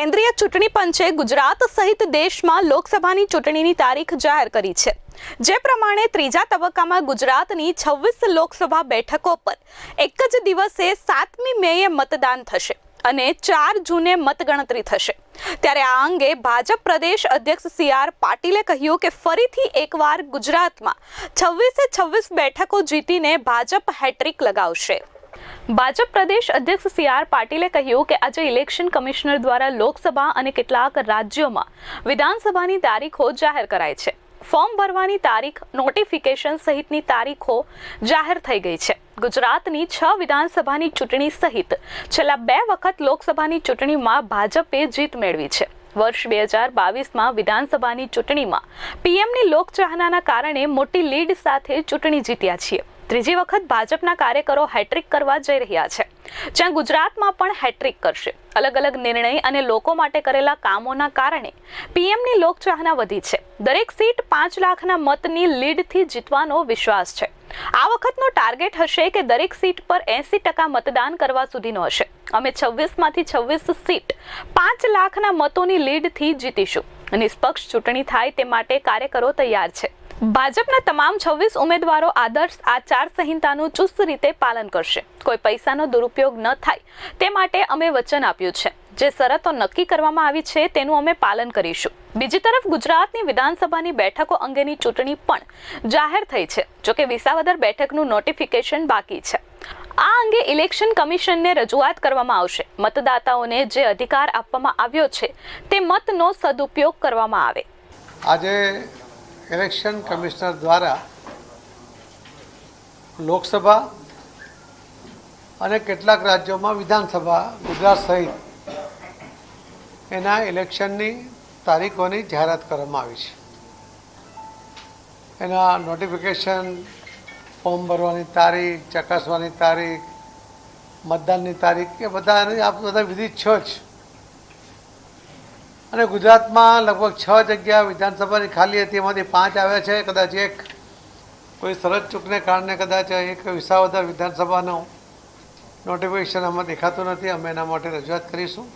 કેન્દ્રીય ચૂંટણી પંચે ગુજરાત સહિત દેશમાં લોકસભાની ચૂંટણીની તારીખ જાહેર કરી છે. જે પ્રમાણે ત્રીજા તબક્કામાં ગુજરાતની છવ્વીસ લોકસભા બેઠકો પર એક જ દિવસે સાતમી મેએ મતદાન થશે અને ચાર જૂને મતગણતરી થશે. ત્યારે આ અંગે ભાજપ પ્રદેશ અધ્યક્ષ સી આર પાટીલે કહ્યું કે ફરીથી એકવાર ગુજરાતમાં છવ્વીસે છવ્વીસ બેઠકો જીતીને ભાજપ હેટ્રિક લગાવશે. ભાજપ પ્રદેશ અધ્યક્ષ સી આર પાટીલે કહ્યું કે આજે ઇલેક્શન કમિશનર દ્વારા લોકસભા અને કેટલાક રાજ્યોમાં વિધાનસભાની તારીખો જાહેર કરાઈ છે. ફોર્મ ભરવાની તારીખ નોટિફિકેશન સહિતની તારીખો જાહેર થઈ ગઈ છે. ગુજરાતની છ વિધાનસભાની ચૂંટણી સહિત છેલ્લા બે વખત લોકસભાની ચૂંટણીમાં ભાજપે જીત મેળવી છે. વર્ષ બે હજાર બાવીસમાં વિધાનસભાની ચૂંટણીમાં પીએમની લોકચાહનાના કારણે મોટી લીડ સાથે ચૂંટણી જીત્યા છીએ. ત્રીજી વખત ભાજપના કાર્યકરો હેટ્રિક કરવા જઈ રહ્યા છે. જ્યાં ગુજરાતમાં પણ હેટ્રિક કરશે. અલગ અલગ નિર્ણય અને લોકો માટે કરેલા કામોના કારણે પીએમની લોકચાહના વધી છે. દરેક સીટ પાંચ લાખના મતની લીડથી જીતવાનો વિશ્વાસ છે. આ વખતનો ટાર્ગેટ હશે કે દરેક સીટ પર એસી ટકા મતદાન કરવા સુધીનો હશે. અમે છવ્વીસમાંથી છવ્વીસ સીટ પાંચ લાખના મતોની લીડથી જીતીશું. નિષ્પક્ષ ચૂંટણી થાય તે માટે કાર્યકરો તૈયાર છે. ભાજપના તમામ છવ્વીસ ઉમેદવારો આદર્શ આચાર સંહિતાનું ચુસ્ત રીતે પાલન કરશે. કોઈ પૈસાનો દુરુપયોગ ન થાય, તે માટે અમે વચન આપ્યું છે. જે શરતો નક્કી કરવામાં આવી છે, તેનું અમે પાલન કરીશું. બીજી તરફ ગુજરાતની વિધાનસભાની બેઠકો અંગેની ચૂંટણી પણ જાહેર થઈ છે જોકે વિસાવદર બેઠકનું નોટિફિકેશન બાકી છે. આ અંગે ઇલેક્શન કમિશનને રજૂઆત કરવામાં આવશે. મતદાતાઓને જે અધિકાર આપવામાં આવ્યો છે, તે મતનો સદુપયોગ કરવામાં આવે. આજે ઇલેક્શન કમિશનર દ્વારા લોકસભા અને કેટલાક રાજ્યોમાં વિધાનસભા, ગુજરાત સહિત એના ઇલેક્શનની તારીખોની જાહેરાત કરવામાં આવી છે. એના નોટિફિકેશન ફોર્મ ભરવાની તારીખ, ચકાસવાની તારીખ, મતદાનની તારીખ, એ બધા આપ બધા વિધિ છ જ. અને ગુજરાતમાં લગભગ છ જગ્યા વિધાનસભાની ખાલી હતી, એમાંથી પાંચ આવ્યા છે, કદાચ એક કોઈ સરહદ ચૂકને કારણે કદાચ એક વિસાવદર વિધાનસભાનું નોટિફિકેશન આમાં દેખાતું નથી. અમે એના માટે રજૂઆત કરીશું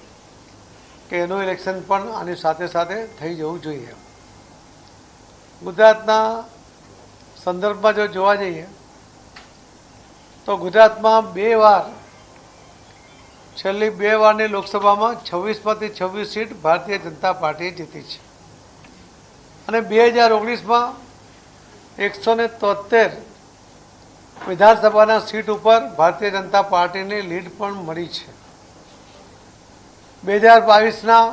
કે એનું ઇલેક્શન પણ આની સાથે સાથે થઈ જવું જોઈએ. ગુજરાતના સંદર્ભમાં જો જોવા જઈએ, તો ગુજરાતમાં બે વાર છેલ્લી બે વારની લોકસભામાં છવ્વીસમાંથી છવ્વીસ સીટ ભારતીય જનતા પાર્ટીએ જીતી છે. અને બે હજાર ઓગણીસમાં એકસો ને તોતેર વિધાનસભાના સીટ ઉપર ભારતીય જનતા પાર્ટીને લીડ પણ મળી છે. બે હજાર બાવીસના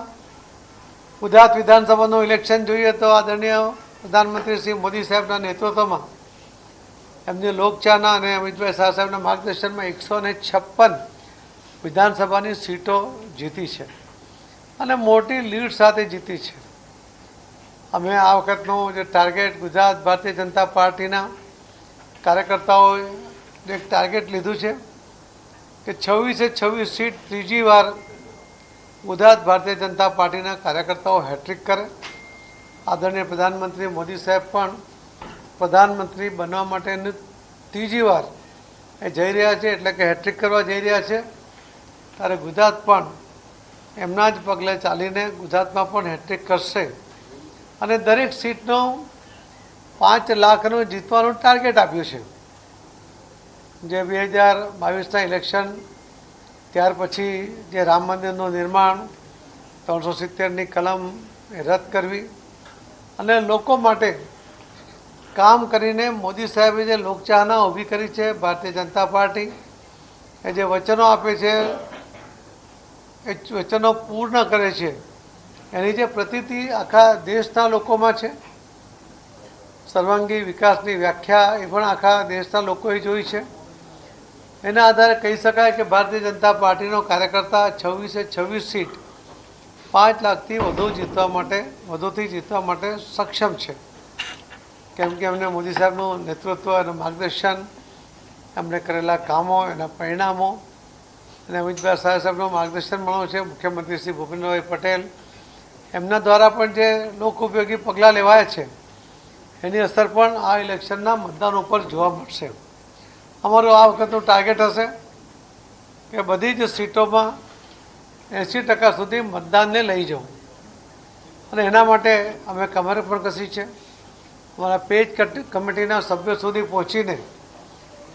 ગુજરાત વિધાનસભાનું ઇલેક્શન જોઈએ તો આદરણીય પ્રધાનમંત્રી શ્રી મોદી સાહેબના નેતૃત્વમાં એમની લોકચાહના અને અમિતભાઈ શાહ સાહેબના માર્ગદર્શનમાં એકસો ને છપ્પન વિધાનસભાની સીટો જીતી છે. અને મોટી લીડ સાથે જીતી છે. અમે આ વખતનું જે ટાર્ગેટ ગુજરાત ભારતીય જનતા પાર્ટીના કાર્યકર્તાઓએ જે ટાર્ગેટ લીધું છે કે છવ્વીસે છવ્વીસ સીટ ત્રીજી વાર ગુજરાત ભારતીય જનતા પાર્ટીના કાર્યકર્તાઓ હેટ્રિક કરે. આદરણીય પ્રધાનમંત્રી મોદી સાહેબ પણ પ્રધાનમંત્રી બનવા માટેની ત્રીજી વાર એ જઈ રહ્યા છે, એટલે કે હેટ્રિક કરવા જઈ રહ્યા છે. ત્યારે ગુજરાત પણ એમના જ પગલે ચાલીને ગુજરાતમાં પણ હેટ્રિક કરશે. અને દરેક સીટનો પાંચ લાખનું જીતવાનું ટાર્ગેટ આપ્યું છે. જે બે હજાર બાવીસના ઇલેક્શન ત્યાર પછી જે રામ મંદિરનું નિર્માણ, ત્રણસો સિત્તેરની કલમ રદ કરવી. અને લોકો માટે કામ કરીને મોદી સાહેબે જે લોકચાહના ઊભી કરી છે, ભારતીય જનતા પાર્ટી, એ જે વચનો આપે છે એ વચનો પૂર્ણ કરે છે. એની જે પ્રતિતિ આખા દેશના લોકોમાં છે. સર્વાંગી વિકાસની વ્યાખ્યા એ પણ આખા દેશના લોકોએ જોઈ છે. એના આધારે કહી શકાય કે ભારતીય જનતા પાર્ટીનો કાર્યકર્તા છવ્વીસે છવ્વીસ સીટ પાંચ લાખથી વધુ જીતવા માટે, વધુથી જીતવા માટે સક્ષમ છે. કેમ કે એમને મોદી સાહેબનું નેતૃત્વ અને માર્ગદર્શન, એમણે કરેલા કામો, એના પરિણામો અને અમિતભાઈ શાહ સાહેબનું માર્ગદર્શન મળ્યું છે. મુખ્યમંત્રી શ્રી ભૂપેન્દ્રભાઈ પટેલ એમના દ્વારા પણ જે લોક ઉપયોગી પગલાં લેવાયા છે, એની અસર પણ આ ઇલેક્શનના મતદાન ઉપર જોવા મળશે. અમારું આ વખતનું ટાર્ગેટ હશે કે બધી જ સીટોમાં એંસી ટકા સુધી મતદાનને લઈ જવું. અને એના માટે અમે કમર પણ કસી છે. અમારા પેજ કમિટીના સભ્યો સુધી પહોંચીને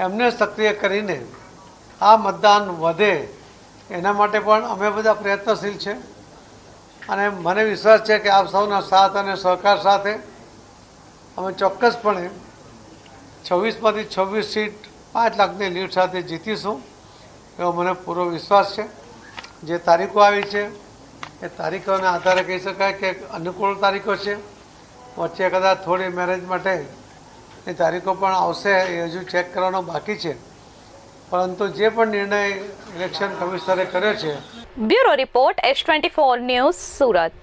એમને સક્રિય કરીને આ મતદાન વધે, એના માટે પણ અમે બધા પ્રયત્નશીલ છે. અને મને વિશ્વાસ છે કે આપ સૌના સાથ અને સહકાર સાથે અમે ચોક્કસપણે છવ્વીસમાંથી છવ્વીસ સીટ પાંચ લાખની લીડ સાથે જીતીશું, એવો મને પૂરો વિશ્વાસ છે. જે તારીખો આવી છે, એ તારીખોના આધારે કહી શકાય કે અનુકૂળ તારીખો છે. વચ્ચે કદાચ થોડી મેરેજ માટે એ તારીખો પણ આવશે, એ હજુ ચેક કરવાનો બાકી છે. પરંતુ જે પણ નિર્ણય ઇલેક્શન કમિશનરે કર્યો છે, bureau report, S twenty four news Surat.